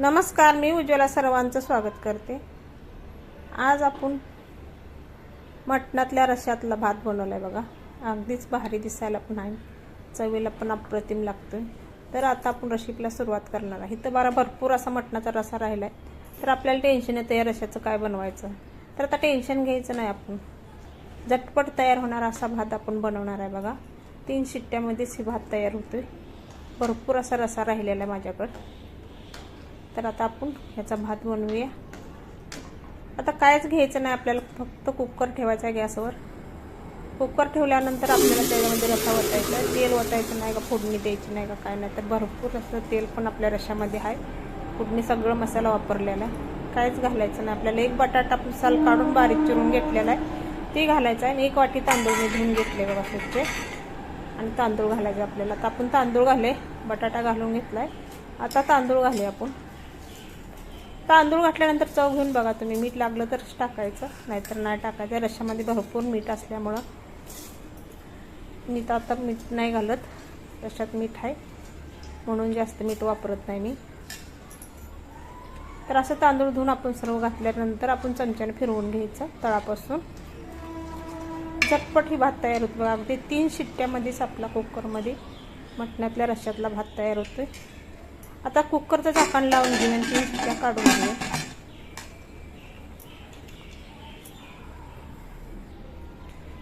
नमस्कार मी उज्ज्वला सर्वांचं स्वागत करते. आज आपण मटणातल्या रश्यातला भात बनवला आहे बघा. अगदीच भारी दिसायला पण आहे. चवीला पण अप्रतिम लागतोय. तर आता आपण रशीपला सुरुवात करणार आहे. तर बरा भरपूर असा मटणाचा रसा राहिला आहे तर आपल्याला टेन्शन येतं या रशाचं काय बनवायचं. तर आता टेन्शन घ्यायचं नाही आपण. झटपट तयार होणारा असा भात आपण बनवणार आहे बघा. तीन शिट्ट्यामध्येच ही भात तयार होतोय. भरपूर असा रसा राहिलेला आहे माझ्याकडं. तर आता आपण ह्याचा भात बनवूया. आता कायच घ्यायचं नाही आपल्याला फक्त कुकर ठेवायचा आहे गॅसवर. कुकर ठेवल्यानंतर आपल्याला त्याच्यामध्ये रसा ओतायचा तेल ओतायचं नाही का फोडणी द्यायची नाही का काय नाही. तर भरपूर असं तेल पण आपल्या रशामध्ये आहे. फोडणी सगळं मसाला वापरलेला आहे. कायच घालायचं नाही. आपल्याला एक बटाटा आपण साल काढून बारीक चिरून घेतलेला आहे. ते घालायचं आहे आणि एक वाटी तांदूळ मी धुवून घेतले बघा स्वच्छ आणि तांदूळ घालायचे आपल्याला. आता आपण तांदूळ घाले बटाटा घालून घेतलाय. आता तांदूळ घाले आपण. तांदूळ घातल्यानंतर चव घेऊन बघा तुम्ही. मीठ लागलं तरच टाकायचं नाहीतर नाही टाकायचं. रश्यामध्ये भरपूर मीठ असल्यामुळं. मी तर आता मीठ नाही घालत. रश्यात मीठ आहे. म्हणून जास्त मीठ वापरत नाही मी. तर असं तांदूळ धुवून आपण सर्व घातल्यानंतर आपण चमच्याने फिरवून घ्यायचं तळापासून. झटपट ही भात तयार होतो. बघा अगदी तीन शिट्ट्यामध्येच आपला कुकरमध्ये मटण्यातल्या रश्यातला भात तयार होतोय. आता कुकरचं झाकण लावून घेऊन तीन शिट्ट्या काढून घेऊ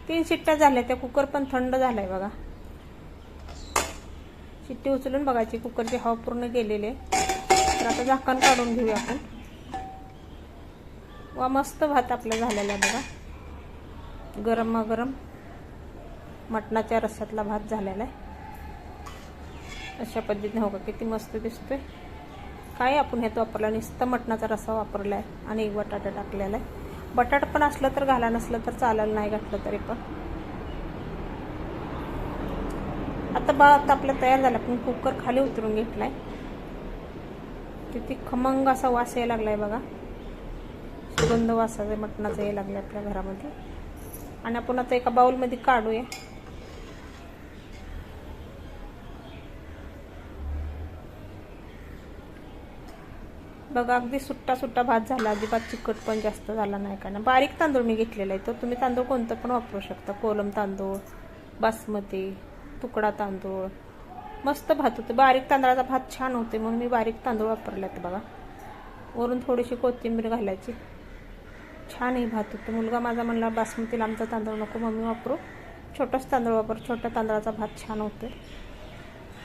तीन शिट्ट्या झाल्या त्या कुकर पण थंड झालाय बघा. शिट्टी उचलून बघायची कुकरची हवा पूर्ण गेलेले तर आता झाकण काढून घेऊया आपण. वा मस्त भात आपला झालेला आहे बघा. गरम मटणाच्या रस्स्यातला भात झालेला आहे. अशा पद्धतीने हो का किती मस्त दिसतोय. काय आपण ह्यात वापरला नुसतं मटणाचा रस्सा वापरला आहे आणि एक बटाटा टाकलेला आहे बटाटा पण असलं तर घाला नसलं तर चालेल नाही घातलं तरी पण. आता भात आपला तयार झाला पण कुकर खाली उतरून घेतलाय. किती खमंग असा वास यायला लागलाय बघा. सुगंध वासाचा मटणाचा यायला लागला आपल्या घरामध्ये. आणि आपण आता एका बाउलमध्ये काढूया. बघा अगदी सुट्टा सुट्टा भात झाला. अजिबात चिकट पण जास्त झाला नाही कारण बारीक तांदूळ मी घेतलेला आहे. तर तुम्ही तांदूळ कोणतं पण वापरू शकता. कोलम तांदूळ बासमती तुकडा तांदूळ. मस्त भात होते. बारीक तांदळाचा भात छान होते म्हणून मी बारीक तांदूळ वापरले आहेत बघा. वरून थोडीशी कोथिंबीर घालायची. छान ही भात होते. मुलगा माझा म्हणला बासमतीला आमचा तांदूळ नको मम्मी वापरू. छोटाच तांदूळ वापर. छोट्या तांदळाचा भात छान होतो.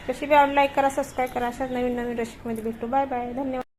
कशी बी आवड लाईक करा सबस्क्राईब करा. अशाच नवीन नवीन रेसिपीमध्ये भेटू. बाय बाय धन्यवाद.